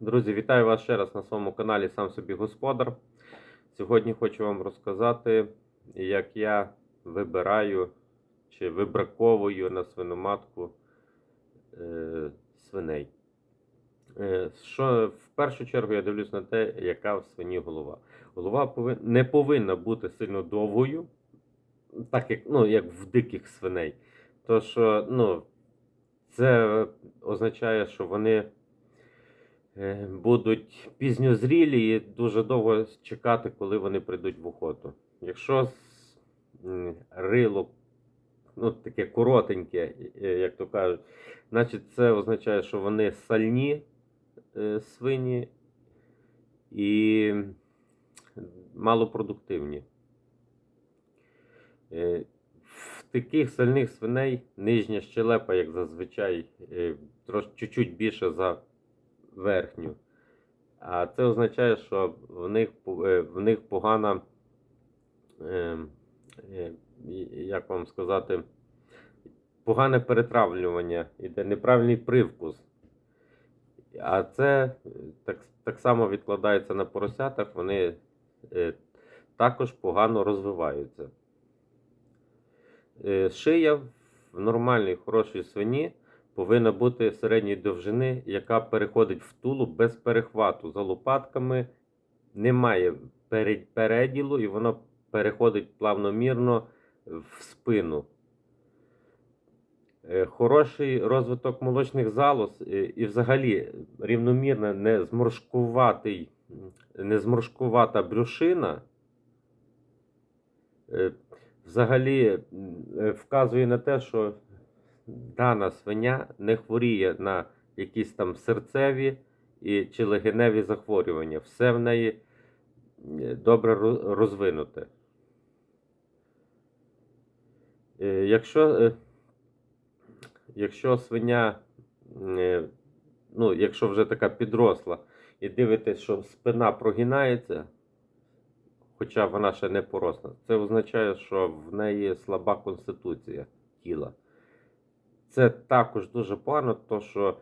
Друзі, вітаю вас ще раз на своєму каналі Сам собі господар. Сьогодні хочу вам розказати, як я вибираю чи вибраковую на свиноматку е, свиней. Е, що в першу чергу я дивлюсь на те, яка в свині голова. Голова повин- не повинна бути сильно довгою, так як, ну, як в диких свиней. То що, ну, це означає, що вони будуть пізньозрілі і дуже довго чекати, коли вони прийдуть в охоту. Якщо рило ну, таке коротеньке, е, як то кажуть, значить це означає, що вони сальні е, свині і малопродуктивні. Е, В таких сальних свиней нижня щелепа, як зазвичай, е, чуть-чуть більше за верхню. А це означає, що в них, е, в них погана, е, е, як вам сказати, погане перетравлювання, іде неправильний привкус. А це е, так, так само відкладається на поросятах, вони також погано розвиваються. Шия в нормальній хорошій свині повинна бути середньої довжини, яка переходить в тулуб без перехвату. За лопатками немає переділу, і воно переходить плавномірно в спину. Е, Хороший розвиток молочних залоз е, і взагалі рівномірна, не зморшкуватий, зморшкувата брюшина е, взагалі вказує на те, що дана свиня не хворіє на якісь там серцеві і, чи легеневі захворювання. Все в неї е, добре розвинуте. Е, Якщо, е, якщо свиня, ну, якщо вже така підросла, і дивитесь, що спина прогинається, хоча вона ще не поросла, це означає, що в неї слаба конституція тіла. Це також дуже погано, то що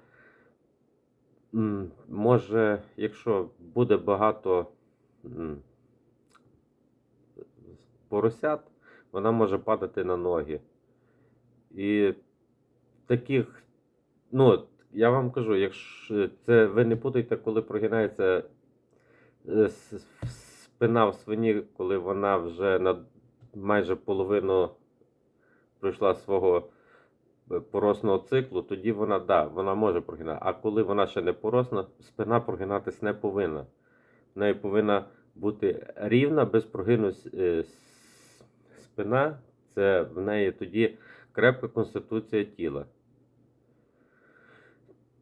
може, якщо буде багато поросят, вона може падати на ноги. І таких, ну, я вам кажу, якщо це ви не путайте, коли прогинається е, спина в свині, коли вона вже на майже половину пройшла свого поросного циклу, тоді вона, да, вона може прогинати. А коли вона ще не поросна, спина прогинатись не повинна. В неї повинна бути рівна, без прогину е, спина. Це в неї тоді крепка конституція тіла.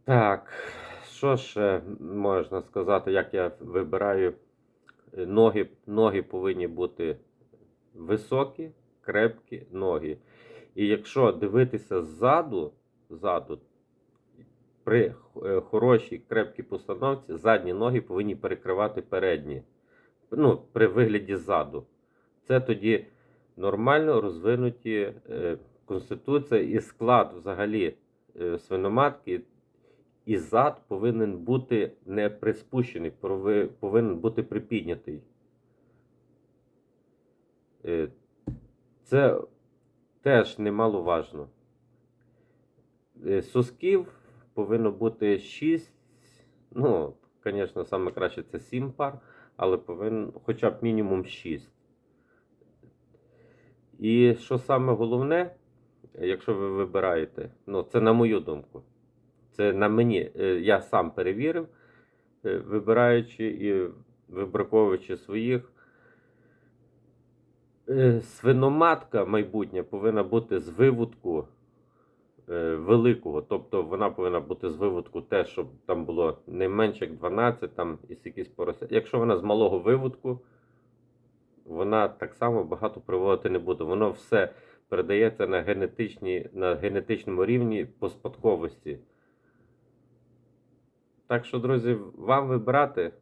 Так, що ще можна сказати, як я вибираю? Е, Ноги, ноги повинні бути високі, крепкі ноги. І якщо дивитися ззаду, ззаду при е, хорошій крепкій постановці, задні ноги повинні перекривати передні. Ну, при вигляді ззаду. Це тоді нормально розвинуті е, конституція і склад взагалі е, свиноматки. І зад повинен бути не приспущений, повинен бути припіднятий. Це теж немаловажно. Е, Сосків повинно бути 6, ну, звісно, саме краще це 7 пар, але повинен хоча б мінімум 6. І що саме головне, якщо ви вибираєте, ну, це на мою думку. Це на мені. Е, Я сам перевірив, е, вибираючи і вибраковуючи своїх. Е, Свиноматка майбутня повинна бути з виводку е, великого. Тобто вона повинна бути з виводку те, щоб там було не менше як 12, там із якісь порося. Якщо вона з малого виводку, вона так само багато приводити не буде. Воно все передається на, генетичні, на генетичному рівні по спадковості. Так що, друзі, вам вибирати.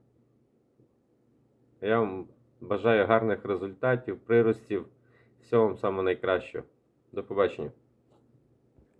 Я вам бажаю гарних результатів, приростів. Всього вам самого найкращого. До побачення.